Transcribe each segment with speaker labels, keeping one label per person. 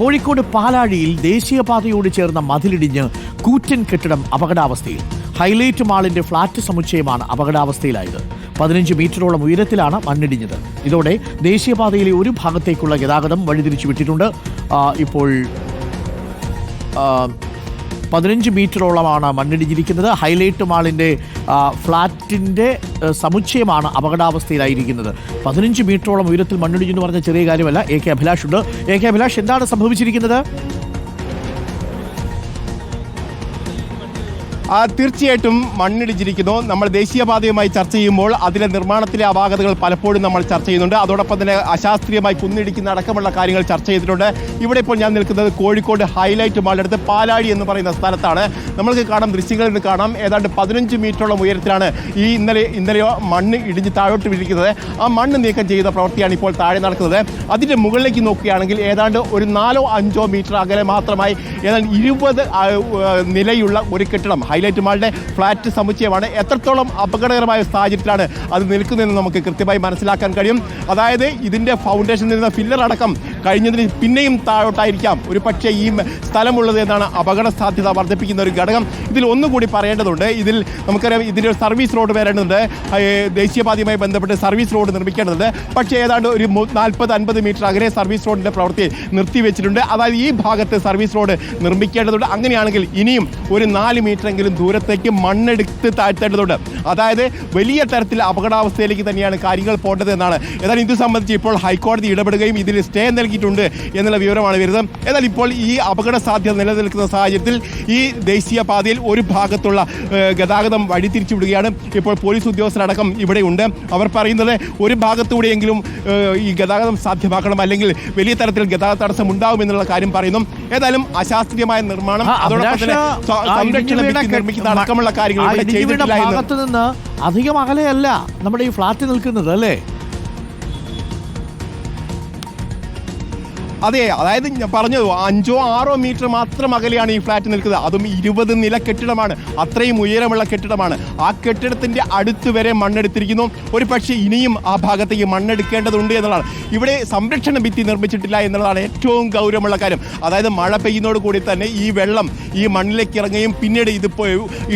Speaker 1: കോഴിക്കോട് പാലാഴിയിൽ ദേശീയപാതയോട് ചേർന്ന മതിലിടിഞ്ഞ് കൂറ്റൻ കെട്ടിടം അപകടാവസ്ഥയിൽ. ഹൈലൈറ്റ് മാളിന്റെ ഫ്ളാറ്റ് സമുച്ചയമാണ് അപകടാവസ്ഥയിലായത്. പതിനഞ്ച് മീറ്ററോളം ഉയരത്തിലാണ് മണ്ണിടിഞ്ഞത്. ഇതോടെ ദേശീയപാതയിലെ ഒരു ഭാഗത്തേക്കുള്ള ഗതാഗതം വഴിതിരിച്ചു വിട്ടിട്ടുണ്ട് ഇപ്പോൾ പതിനഞ്ച് മീറ്ററോളമാണ് മണ്ണിടിഞ്ഞിരിക്കുന്നത്. ഹൈലൈറ്റ് മാളിന്റെ ഫ്ലാറ്റിന്റെ സമുച്ചയമാണ് അപകടാവസ്ഥയിലായിരിക്കുന്നത്. പതിനഞ്ച് മീറ്ററോളം ഉയരത്തിൽ മണ്ണിടിഞ്ഞു എന്ന് പറഞ്ഞ ചെറിയ കാര്യമല്ല. എ കെ അഭിലാഷ് ഉണ്ട്. എ കെ അഭിലാഷ് എന്താണ് സംഭവിച്ചിരിക്കുന്നത്?
Speaker 2: തീർച്ചയായിട്ടും മണ്ണിടിച്ചിരിക്കുന്നു. നമ്മൾ ദേശീയപാതയുമായി ചർച്ച ചെയ്യുമ്പോൾ അതിലെ നിർമ്മാണത്തിലെ അപാകതകൾ പലപ്പോഴും നമ്മൾ ചർച്ച ചെയ്യുന്നുണ്ട്. അതോടൊപ്പം തന്നെ അശാസ്ത്രീയമായി കുന്നിടിക്കുന്ന അടക്കമുള്ള കാര്യങ്ങൾ ചർച്ച ചെയ്തിട്ടുണ്ട്. ഇവിടെ ഇപ്പോൾ ഞാൻ നിൽക്കുന്നത് കോഴിക്കോട് ഹൈലൈറ്റ് മാളിനടുത്ത് പാലാഴി എന്ന് പറയുന്ന സ്ഥലത്താണ്. നമ്മൾക്ക് കാണാം ദൃശ്യങ്ങളിൽ നിന്ന് കാണാം. ഏതാണ്ട് പതിനഞ്ച് മീറ്ററോളം ഉയരത്തിലാണ് ഈ ഇന്നലെ ഇന്നലെയോ മണ്ണ് ഇടിഞ്ഞ് താഴോട്ട് വീഴിക്കുന്നത് ആ മണ്ണ് നീക്കം ചെയ്ത പ്രവൃത്തിയാണ് ഇപ്പോൾ താഴെ നടക്കുന്നത്. അതിന്റെ മുകളിലേക്ക് നോക്കുകയാണെങ്കിൽ ഏതാണ്ട് ഒരു നാലോ അഞ്ചോ മീറ്റർ അകലെ മാത്രമായി ഏതാണ്ട് ഇരുപത് നിലയുള്ള ഒരു കെട്ടിടം ഹൈലൈറ്റ് മാളിന്റെ ഫ്ലാറ്റ് സമുച്ചയമാണ്. എത്രത്തോളം അപകടകരമായ സാഹചര്യത്തിലാണ് അത് നിൽക്കുന്നതെന്ന് നമുക്ക് കൃത്യമായി മനസ്സിലാക്കാൻ കഴിയും. അതായത് ഇതിന്റെ ഫൗണ്ടേഷനിൽ നിന്ന് ഫില്ലർ അടക്കം കഴിഞ്ഞതിന് പിന്നെയും താഴോട്ടായിരിക്കാം. ഒരു പക്ഷേ ഈ സ്ഥലമുള്ളത് എന്നാണ് അപകട സാധ്യത വർദ്ധിപ്പിക്കുന്ന ഒരു ഘടകം. ഇതിൽ ഒന്നുകൂടി പറയേണ്ടതുണ്ട്. ഇതിൽ നമുക്കറിയാം ഇതിന്റെ സർവീസ് റോഡ് വരേണ്ടതുണ്ട്. ദേശീയപാതയുമായി ബന്ധപ്പെട്ട് സർവീസ് റോഡ് നിർമ്മിക്കേണ്ടതുണ്ട്. പക്ഷേ ഏതാണ്ട് ഒരു നാൽപ്പത് അൻപത് മീറ്റർ അകലെ സർവീസ് റോഡിന്റെ പ്രവൃത്തി നിർത്തിവെച്ചിട്ടുണ്ട്. അതായത് ഈ ഭാഗത്ത് സർവീസ് റോഡ് നിർമ്മിക്കേണ്ടതുണ്ട്. അങ്ങനെയാണെങ്കിൽ ഇനിയും ഒരു നാല് മീറ്ററെങ്കിലും ദൂരത്തേക്ക് മണ്ണെടുത്ത് താഴ്ത്തേണ്ടതുണ്ട്. അതായത് വലിയ തരത്തിൽ അപകടാവസ്ഥയിലേക്ക് തന്നെയാണ് കാര്യങ്ങൾ പോകേണ്ടത് എന്നാണ്. ഏതായാലും ഇത് സംബന്ധിച്ച് ഇപ്പോൾ ഹൈക്കോടതി ഇടപെടുകയും ഇതിൽ സ്റ്റേ നൽകിയിട്ടുണ്ട് എന്നുള്ള വിവരമാണ് വരുന്നത്. എന്നാൽ ഇപ്പോൾ ഈ അപകട സാധ്യത നിലനിൽക്കുന്ന സാഹചര്യത്തിൽ ഈ ദേശീയ പാതയിൽ ഒരു ഭാഗത്തുള്ള ഗതാഗതം വഴിതിരിച്ചുവിടുകയാണ് ഇപ്പോൾ പോലീസ് ഉദ്യോഗസ്ഥരടക്കം ഇവിടെയുണ്ട്. അവർ പറയുന്നത് ഒരു ഭാഗത്തൂടെയെങ്കിലും ഈ ഗതാഗതം സാധ്യമാക്കണം അല്ലെങ്കിൽ വലിയ തരത്തിൽ ഗതാഗത തടസ്സം ഉണ്ടാവും എന്നുള്ള കാര്യം പറയുന്നു. ഏതായാലും അശാസ്ത്രീയമായ നിർമ്മാണം അതോടൊപ്പം തന്നെ സംരക്ഷണ നിർമ്മിക്കുന്ന അടക്കമുള്ള കാര്യങ്ങൾ
Speaker 1: അധികം അകലെയല്ല നമ്മുടെ ഈ ഫ്ലാറ്റ് നിൽക്കുന്നത് അല്ലേ?
Speaker 2: അതെ അതായത് ഞാൻ പറഞ്ഞത് അഞ്ചോ ആറോ മീറ്റർ മാത്രം അകലെയാണ് ഈ ഫ്ലാറ്റ് നിൽക്കുന്നത്. അതും ഇരുപത് നില കെട്ടിടമാണ്. അത്രയും ഉയരമുള്ള കെട്ടിടമാണ്. ആ കെട്ടിടത്തിന്റെ അടുത്ത് വരെ മണ്ണെടുത്തിരിക്കുന്നു. ഒരു പക്ഷേ ഇനിയും ആ ഭാഗത്തേക്ക് മണ്ണെടുക്കേണ്ടതുണ്ട് എന്നുള്ളതാണ്. ഇവിടെ സംരക്ഷണ ഭിത്തി നിർമ്മിച്ചിട്ടില്ല എന്നുള്ളതാണ് ഏറ്റവും ഗൗരവമുള്ള കാര്യം. അതായത് മഴ പെയ്യുന്നതോട് കൂടി തന്നെ ഈ വെള്ളം ഈ മണ്ണിലേക്ക് ഇറങ്ങുകയും പിന്നീട് ഇത്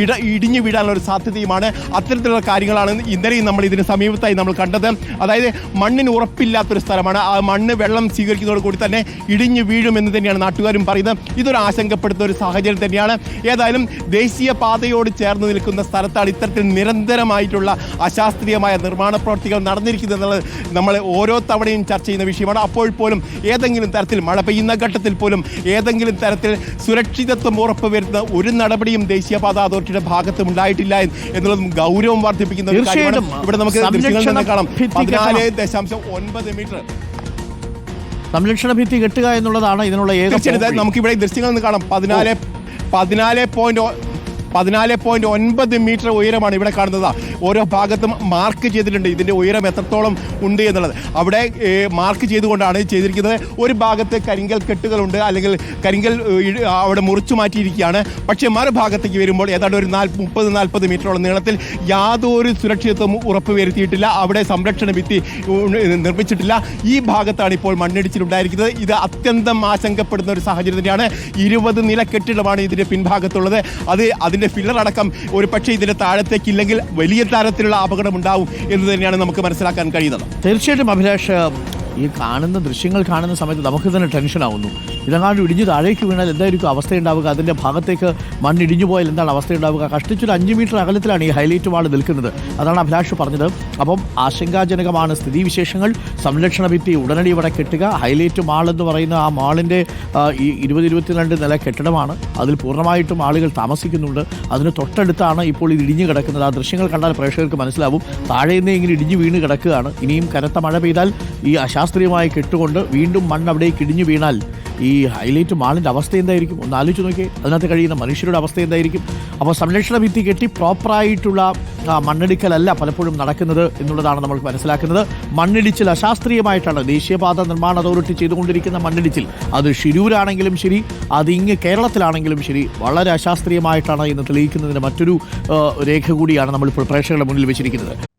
Speaker 2: ഇട ഇടിഞ്ഞു വീഴാനുള്ള ഒരു സാധ്യതയുമാണ്. അത്തരത്തിലുള്ള കാര്യങ്ങളാണ് ഇന്നലെയും നമ്മൾ ഇതിന് സമീപത്തായി നമ്മൾ കണ്ടത്. അതായത് മണ്ണിന് ഉറപ്പില്ലാത്തൊരു സ്ഥലമാണ്. ആ മണ്ണ് വെള്ളം സ്വീകരിക്കുന്നതോട് കൂടി തന്നെ ഇടിഞ്ഞു വീഴുമെന്ന് തന്നെയാണ് നാട്ടുകാരും പറയുന്നത്. ഇതൊരു ആശങ്കപ്പെടുത്തുന്ന ഒരു സാഹചര്യം തന്നെയാണ്. ഏതായാലും ദേശീയ പാതയോട് ചേർന്ന് നിൽക്കുന്ന സ്ഥലത്താണ് ഇത്തരത്തിൽ നിരന്തരമായിട്ടുള്ള അശാസ്ത്രീയമായ നിർമ്മാണ പ്രവർത്തികൾ നടന്നിരിക്കുന്നത് എന്നുള്ളത് നമ്മൾ ഓരോ തവണയും ചർച്ച ചെയ്യുന്ന വിഷയമാണ്. അപ്പോൾ പോലും ഏതെങ്കിലും തരത്തിൽ മഴ പെയ്യുന്ന ഘട്ടത്തിൽ പോലും ഏതെങ്കിലും തരത്തിൽ സുരക്ഷിതത്വം ഉറപ്പുവരുത്തുന്ന ഒരു നടപടിയും ദേശീയപാത അതോറിറ്റിയുടെ ഭാഗത്തും ഉണ്ടായിട്ടില്ല എന്ന് എന്നുള്ളതും ഗൗരവം വർദ്ധിപ്പിക്കുന്ന ഒരു കാര്യമാണ്. ഇവിടെ നമുക്ക് ദൃശ്യങ്ങൾ തന്നെ കാണാം. പതിനാല് ദശാംശം ഒൻപത് മീറ്റർ
Speaker 1: സംരക്ഷണ ഭിത്തി കെട്ടുക എന്നുള്ളതാണ് ഇതിനുള്ള ഏക
Speaker 2: തീർച്ചയായിട്ടും
Speaker 1: പോംവഴി.
Speaker 2: നമുക്ക് ഇവിടെ ദൃശ്യങ്ങളിൽ നിന്ന് കാണാം പതിനാല് പതിനാല് പോയിന്റ് പതിനാല് പോയിന്റ് ഒൻപത് മീറ്റർ ഉയരമാണ് ഇവിടെ കാണുന്നത്. ഓരോ ഭാഗത്തും മാർക്ക് ചെയ്തിട്ടുണ്ട്. ഇതിന്റെ ഉയരം എത്രത്തോളം ഉണ്ട് എന്നുള്ളത്. അവിടെ മാർക്ക് ചെയ്തുകൊണ്ടാണ് ചെയ്തിരിക്കുന്നത്. ഒരു ഭാഗത്ത് കരിങ്കൽ കെട്ടുകളുണ്ട്. അല്ലെങ്കിൽ കരിങ്കൽ അവിടെ മുറിച്ചു മാറ്റിയിരിക്കുകയാണ്. പക്ഷേ മറുഭാഗത്തേക്ക് വരുമ്പോൾ ഏതാണ്ട് ഒരു നാല് മുപ്പത് നാൽപ്പത് മീറ്ററോളം നീളത്തിൽ യാതൊരു സുരക്ഷിതത്വം ഉറപ്പുവരുത്തിയിട്ടില്ല. അവിടെ സംരക്ഷണ ഭിത്തി നിർമ്മിച്ചിട്ടില്ല. ഈ ഭാഗത്താണ് ഇപ്പോൾ മണ്ണിടിച്ചിലുണ്ടായിരിക്കുന്നത്. ഇത് അത്യന്തം ആശങ്കപ്പെടുന്ന ഒരു സാഹചര്യം ഇരുപത് നില കെട്ടിടമാണ് ഇതിന്റെ പിൻഭാഗത്തുള്ളത്. അത് അതിന്റെ ഫില്ലർ അടക്കം ഒരു പക്ഷേ ഇതിന്റെ താഴത്തേക്ക് ഇല്ലെങ്കിൽ വലിയ തരത്തിലുള്ള അപകടം ഉണ്ടാവും എന്ന് തന്നെയാണ് നമുക്ക് മനസ്സിലാക്കാൻ കഴിയുന്നത്.
Speaker 1: തീർച്ചയായിട്ടും അഭിലാഷ് ഈ കാണുന്ന ദൃശ്യങ്ങൾ കാണുന്ന സമയത്ത് നമുക്ക് തന്നെ ടെൻഷൻ ആവുന്നു. ഇതങ്ങാണ്ട് ഇടിഞ്ഞ് താഴേക്ക് വീണാൽ എന്തായിരിക്കും അവസ്ഥ ഉണ്ടാവുക അതിന്റെ ഭാഗത്തേക്ക് മണ്ണിടിഞ്ഞു പോയാൽ എന്താണ് അവസ്ഥയുണ്ടാവുക? കഷ്ടിച്ചൊരു അഞ്ച് മീറ്റർ അകലത്തിലാണ് ഈ ഹൈലൈറ്റ് വാൾ നിൽക്കുന്നത്. അതാണ് അഭിലാഷ് പറഞ്ഞത്. അപ്പം ആശങ്കാജനകമാണ് സ്ഥിതിവിശേഷങ്ങൾ. സംരക്ഷണ ഭിത്തി ഉടനടി ഇവിടെ കെട്ടുക. ഹൈലൈറ്റ് മാൾ എന്ന് പറയുന്ന ആ മാളിന്റെ ഈ ഇരുപത് ഇരുപത്തിരണ്ട് നില കെട്ടിടമാണ്. അതിൽ പൂർണമായിട്ടും ആളുകൾ താമസിക്കുന്നുണ്ട്. അതിന് തൊട്ടടുത്താണ് ഇപ്പോൾ ഇത് ഇടിഞ്ഞു കിടക്കുന്നത്. ആ ദൃശ്യങ്ങൾ കണ്ടാൽ പ്രേക്ഷകർക്ക് മനസ്സിലാവും. താഴെ നിന്ന് ഇങ്ങനെ ഇടിഞ്ഞു വീണ് കിടക്കുകയാണ്. ഇനിയും കനത്ത മഴ പെയ്താൽ ഈ അശാസ്ത്രീയമായി കെട്ടുകൊണ്ട് വീണ്ടും മണ്ണ് അവിടേക്ക് ഇടിഞ്ഞു വീണാൽ ഈ ഹൈലൈറ്റ് മാളിന്റെ അവസ്ഥ എന്തായിരിക്കും? ഒന്ന് ആലോചിച്ച് നോക്കിയേ. അതിനകത്ത് കഴിയുന്ന മനുഷ്യരുടെ അവസ്ഥ എന്തായിരിക്കും? അപ്പോൾ സംരക്ഷണ ഭിത്തി കെട്ടി പ്രോപ്പറായിട്ടുള്ള മണ്ണെടുക്കലല്ല പലപ്പോഴും നടക്കുന്നത് എന്നുള്ളതാണ് നമ്മൾ മനസ്സിലാക്കുന്നത്. മണ്ണിടിച്ചിൽ അശാസ്ത്രീയമായിട്ടാണ്. ദേശീയപാത നിർമ്മാണ അതോറിറ്റി ചെയ്തുകൊണ്ടിരിക്കുന്ന മണ്ണിടിച്ചിൽ. അത് ഷിരൂരാണെങ്കിലും ശരി അത് ഇങ്ങ് കേരളത്തിലാണെങ്കിലും ശരി വളരെ അശാസ്ത്രീയമായിട്ടാണ് എന്ന് തെളിയിക്കുന്നതിന് മറ്റൊരു രേഖ കൂടിയാണ് നമ്മളിപ്പോൾ പ്രേക്ഷകരുടെ മുന്നിൽ വെച്ചിരിക്കുന്നത്.